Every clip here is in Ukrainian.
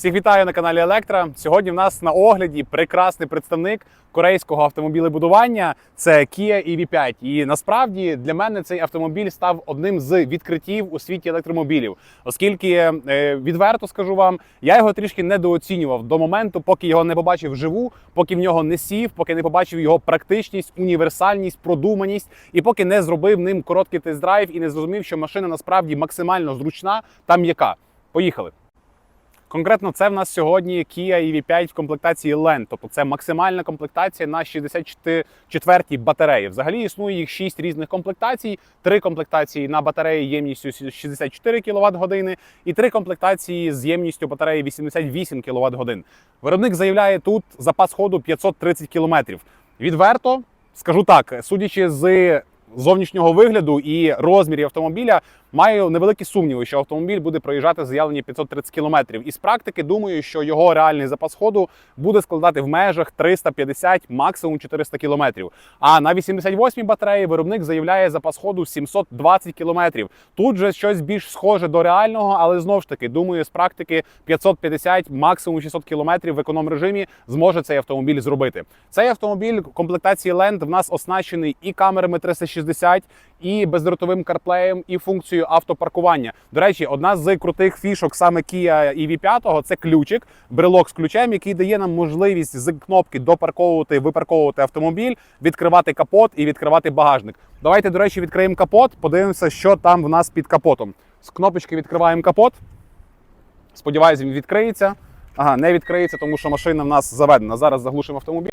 Всіх вітаю на каналі Електра. Сьогодні в нас на огляді прекрасний представник корейського автомобілебудування. Це Kia EV5. І насправді для мене цей автомобіль став одним з відкриттів у світі електромобілів, оскільки е, відверто скажу вам, я його трішки недооцінював до моменту, поки його не побачив вживу, поки в нього не сів, поки не побачив його практичність, універсальність, продуманість, і поки не зробив ним короткий тест-драйв і не зрозумів, що машина насправді максимально зручна та м'яка. Поїхали. Конкретно це в нас сьогодні Kia EV5 в комплектації LEN, тобто це максимальна комплектація на 64-й батареї. Взагалі існує їх 6 різних комплектацій, 3 комплектації на батареї ємністю 64 кВт години і 3 комплектації з ємністю батареї 88 кВт годин. Виробник заявляє тут запас ходу 530 км. Відверто скажу так, судячи з зовнішнього вигляду і розмірів автомобіля, маю невеликі сумніви, що автомобіль буде проїжджати заявлені 530 км. І з практики думаю, що його реальний запас ходу буде складати в межах 350, максимум 400 км. А на 88-й батареї виробник заявляє запас ходу 720 км. Тут же щось більш схоже до реального, але знову ж таки, думаю, з практики 550, максимум 600 км в економ режимі зможе цей автомобіль зробити. Цей автомобіль комплектації Land в нас оснащений і камерами 360, і бездротовим карплеєм, і функцією автопаркування. До речі, одна з крутих фішок саме Kia EV5 – це ключик, брелок з ключем, який дає нам можливість з кнопки допарковувати, випарковувати автомобіль, відкривати капот і відкривати багажник. Давайте, до речі, відкриємо капот, подивимося, що там в нас під капотом. З кнопочки відкриваємо капот. Сподіваюсь, він відкриється. Ага, не відкриється, тому що машина в нас заведена. Зараз заглушимо автомобіль.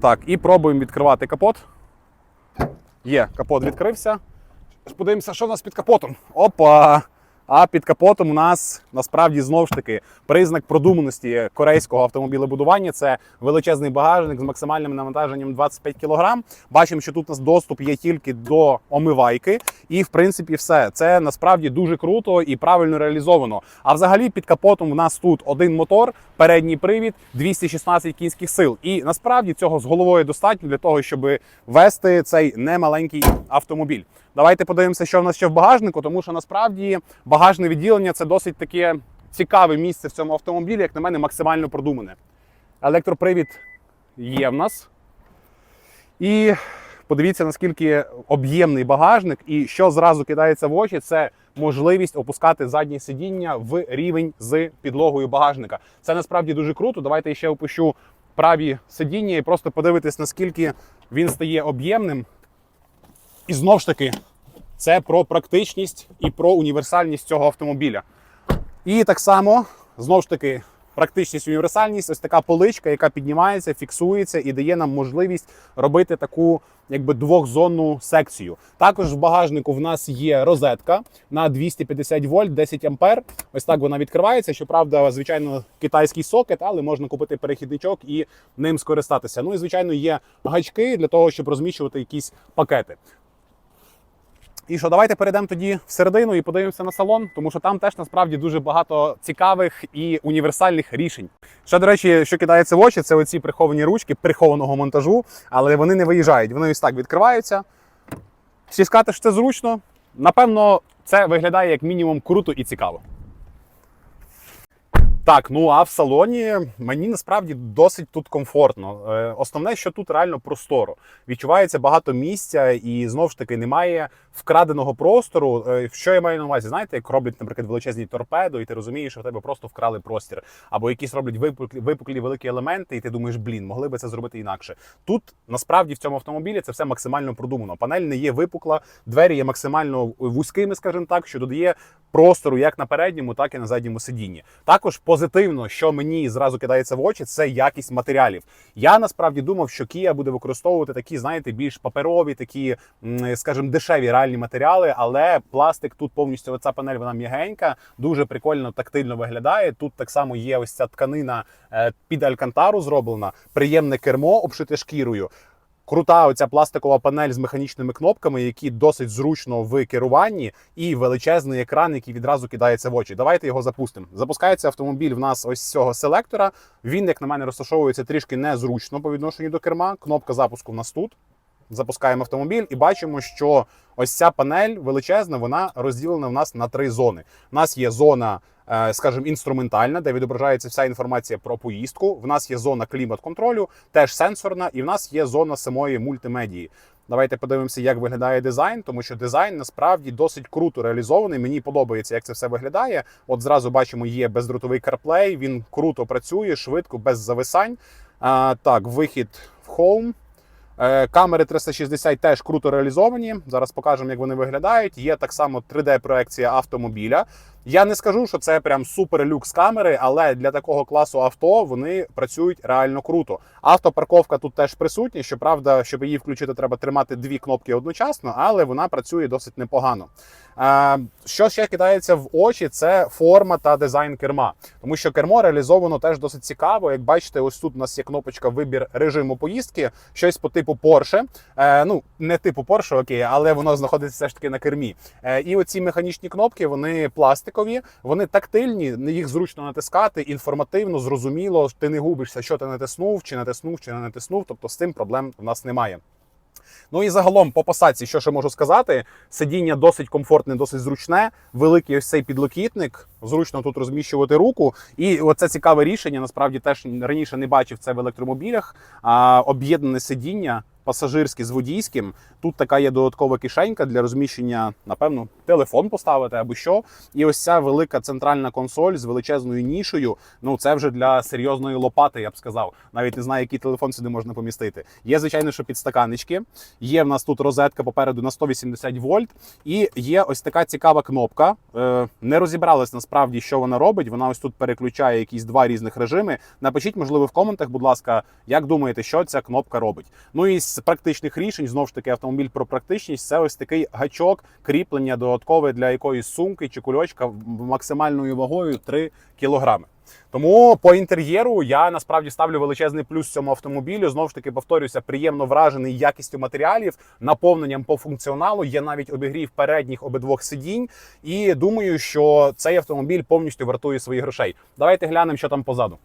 Так, і пробуємо відкривати капот. Є, капот відкрився. Подивимося, що в нас під капотом. Опа! А під капотом у нас насправді знову ж таки признак продуманості корейського автомобілебудування. Це величезний багажник з максимальним навантаженням 25 кг. Бачимо, що тут у нас доступ є тільки до омивайки, і в принципі все. Це насправді дуже круто і правильно реалізовано. А взагалі під капотом у нас тут один мотор, передній привід, 216 кінських сил. І насправді цього з головою достатньо для того, щоб вести цей немаленький автомобіль. Давайте подивимося, що в нас ще в багажнику, тому що насправді багажне відділення це досить таке цікаве місце в цьому автомобілі, як на мене, максимально продумане. Електропривід є в нас. І подивіться, наскільки об'ємний багажник, і що зразу кидається в очі, це можливість опускати заднє сидіння в рівень з підлогою багажника. Це насправді дуже круто. Давайте я ще опущу праві сидіння і просто подивитись, наскільки він стає об'ємним. І знов ж таки, це про практичність і про універсальність цього автомобіля. І так само, знову ж таки, практичність, універсальність, ось така поличка, яка піднімається, фіксується і дає нам можливість робити таку якби двохзонну секцію. Також в багажнику в нас є розетка на 250 вольт, 10 ампер. Ось так вона відкривається. Щоправда, звичайно, китайський сокет, але можна купити перехідничок і ним скористатися. Ну і звичайно, є гачки для того, щоб розміщувати якісь пакети. І що, давайте перейдемо тоді всередину і подивимося на салон, тому що там теж насправді дуже багато цікавих і універсальних рішень. Ще, до речі, що кидається в очі, це оці приховані ручки прихованого монтажу, але вони не виїжджають. Вони ось так відкриваються. Всі сказати, це зручно. Напевно, це виглядає як мінімум круто і цікаво. Так, ну а в салоні мені насправді досить тут комфортно. Е, Основне, що тут реально просторо. Відчувається багато місця, і знову ж таки немає вкраденого простору. Е, Що я маю на увазі? Знаєте, як роблять, наприклад, величезні торпедо, і ти розумієш, що в тебе просто вкрали простір, або якісь роблять випуклі, випуклі великі елементи, і ти думаєш, блін, могли би це зробити інакше. Тут насправді в цьому автомобілі це все максимально продумано. Панель не є випукла, двері є максимально вузькими, скажімо так, що додає простору як на передньому, так і на задньому сидінні. Також позитивно, що мені зразу кидається в очі, це якість матеріалів. Я насправді думав, що Kia буде використовувати такі, знаєте, більш паперові, такі, скажімо, дешеві реальні матеріали, але пластик тут повністю оця панель вона м'ягенька, дуже прикольно тактильно виглядає. Тут так само є ось ця тканина е, під алькантару зроблена, приємне кермо обшите шкірою. Крута оця пластикова панель з механічними кнопками, які досить зручно в керуванні, і величезний екран, який відразу кидається в очі. Давайте його запустимо. Запускається автомобіль в нас ось з цього селектора. Він, як на мене, розташовується трішки незручно по відношенню до керма. Кнопка запуску в нас тут. Запускаємо автомобіль і бачимо, що ось ця панель величезна, вона розділена в нас на три зони. У нас є зона, е, скажімо, інструментальна, де відображається вся інформація про поїздку. В нас є зона клімат-контролю, теж сенсорна, і в нас є зона самої мультимедії. Давайте подивимося, як виглядає дизайн, тому що дизайн насправді досить круто реалізований. Мені подобається, як це все виглядає. От зразу бачимо, є бездротовий CarPlay, Він круто працює, швидко, без зависань. А, так, вихід в Home. Е, Камери 360 теж круто реалізовані. Зараз покажемо, як вони виглядають. Є так само 3D-проекція автомобіля. Я не скажу, що це прям супер люкс камери, але для такого класу авто вони працюють реально круто. Автопарковка тут теж присутня. Щоправда, щоб її включити, треба тримати дві кнопки одночасно, але вона працює досить непогано. Е, Що ще кидається в очі, це форма та дизайн керма, тому що кермо реалізовано теж досить цікаво. Як бачите, ось тут у нас є кнопочка вибір режиму поїздки, щось по типу Porsche. Е, Ну не типу Porsche, окей, але воно знаходиться все ж таки на кермі. Е, І оці механічні кнопки вони пластикові, вони тактильні, їх зручно натискати, інформативно, зрозуміло. Ти не губишся, що ти натиснув, чи натиснув, чи не натиснув. Тобто з цим проблем в нас немає. Ну і загалом по посадці, що ще можу сказати, сидіння досить комфортне, досить зручне. Великий ось цей підлокітник, зручно тут розміщувати руку. І оце цікаве рішення. Насправді теж раніше не бачив це в електромобілях. А об'єднане сидіння. Пасажирське з водійським. Тут така є додаткова кишенька для розміщення, напевно, телефон поставити або що. І ось ця велика центральна консоль з величезною нішею. Ну це вже для серйозної лопати, я б сказав. Навіть не знаю, який телефон сюди можна помістити. Є, звичайно, що підстаканнички. Є в нас тут розетка попереду на 180 вольт. І є ось така цікава кнопка. Е, Не розібралась насправді, що вона робить. Вона ось тут переключає якісь два різних режими. Напишіть, можливо, в коментах, будь ласка, як думаєте, що ця кнопка робить. Ну і з практичних рішень, знову ж таки, автомобіль про практичність. Це ось такий гачок, кріплення додаткове для якоїсь сумки чи кульочка максимальною вагою 3 кілограми. Тому по інтер'єру я насправді ставлю величезний плюс цьому автомобілю. Знову ж таки, повторюся, приємно вражений якістю матеріалів, наповненням по функціоналу. Є навіть обігрів передніх обидвох сидінь. І думаю, що цей автомобіль повністю вартує своїх грошей. Давайте глянемо, що там позаду.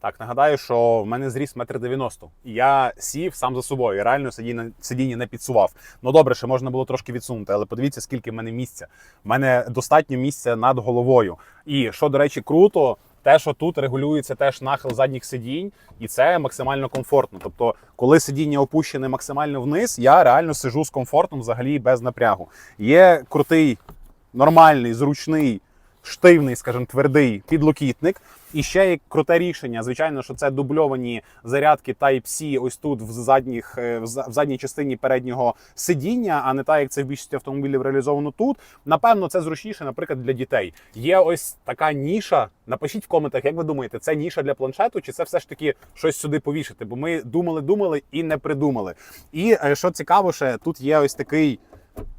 Так, нагадаю, що в мене зріс метр дев'яносто. І я сів сам за собою. Я реально сидіння, сидіння не підсував. Ну добре, ще можна було трошки відсунути, але подивіться, скільки в мене місця. В мене достатньо місця над головою. І що, до речі, круто, те, що тут регулюється теж нахил задніх сидінь, і це максимально комфортно. Тобто, коли сидіння опущене максимально вниз, я реально сижу з комфортом взагалі без напрягу. Є крутий, нормальний, зручний. Штивний, скажімо, твердий підлокітник. І ще є круте рішення. Звичайно, що це дубльовані зарядки Type-C ось тут в задніх е, в задній частині переднього сидіння, а не так, як це в більшості автомобілів реалізовано тут. Напевно, це зручніше, наприклад, для дітей. Є ось така ніша. Напишіть в коментах, як ви думаєте, це ніша для планшету, чи це все ж таки щось сюди повішати? Бо ми думали, думали і не придумали. І е, що цікаво, тут є ось такий.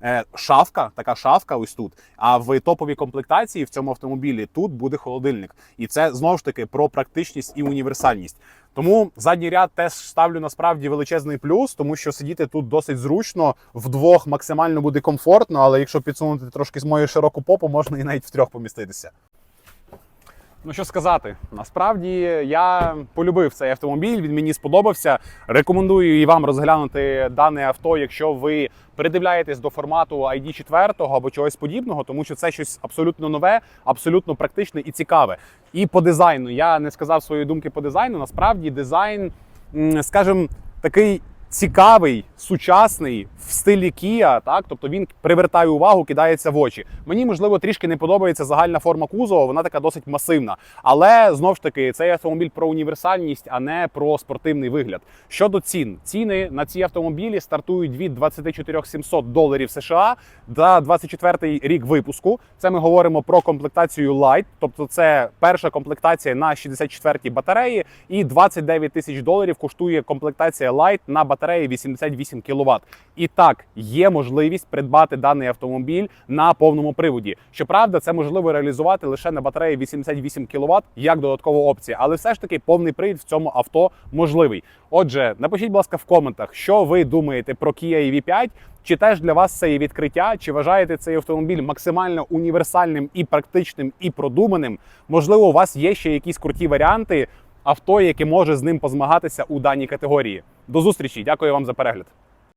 Е, Шафка, така шафка, ось тут. А в топовій комплектації в цьому автомобілі тут буде холодильник. І це знову ж таки про практичність і універсальність. Тому задній ряд теж ставлю насправді величезний плюс, тому що сидіти тут досить зручно, вдвох максимально буде комфортно, але якщо підсунути трошки з моєї широку попу, можна і навіть втрьох поміститися. Ну що сказати, насправді я полюбив цей автомобіль. Він мені сподобався. Рекомендую і вам розглянути дане авто, якщо ви придивляєтесь до формату ID 4 або чогось подібного, тому що це щось абсолютно нове, абсолютно практичне і цікаве. І по дизайну я не сказав своєї думки по дизайну. Насправді дизайн, скажімо, такий цікавий, сучасний в стилі Kia, так тобто він привертає увагу, кидається в очі. Мені можливо трішки не подобається загальна форма кузова, вона така досить масивна. Але знов ж таки, цей автомобіль про універсальність, а не про спортивний вигляд. Щодо цін, ціни на ці автомобілі стартують від 24 700 доларів США за 24 рік випуску. Це ми говоримо про комплектацію Light, тобто це перша комплектація на 64-й батареї, і 29 тисяч доларів коштує комплектація Light на батареї 88 кВт. І так, є можливість придбати даний автомобіль на повному приводі. Щоправда, це можливо реалізувати лише на батареї 88 кВт як додаткова опція, але все ж таки повний привід в цьому авто можливий. Отже, напишіть, будь ласка, в коментах, що ви думаєте про Kia EV5, чи теж для вас це є відкриття, чи вважаєте цей автомобіль максимально універсальним і практичним і продуманим? Можливо, у вас є ще якісь круті варіанти авто, яке може з ним позмагатися у даній категорії. До зустрічі, дякую вам за перегляд.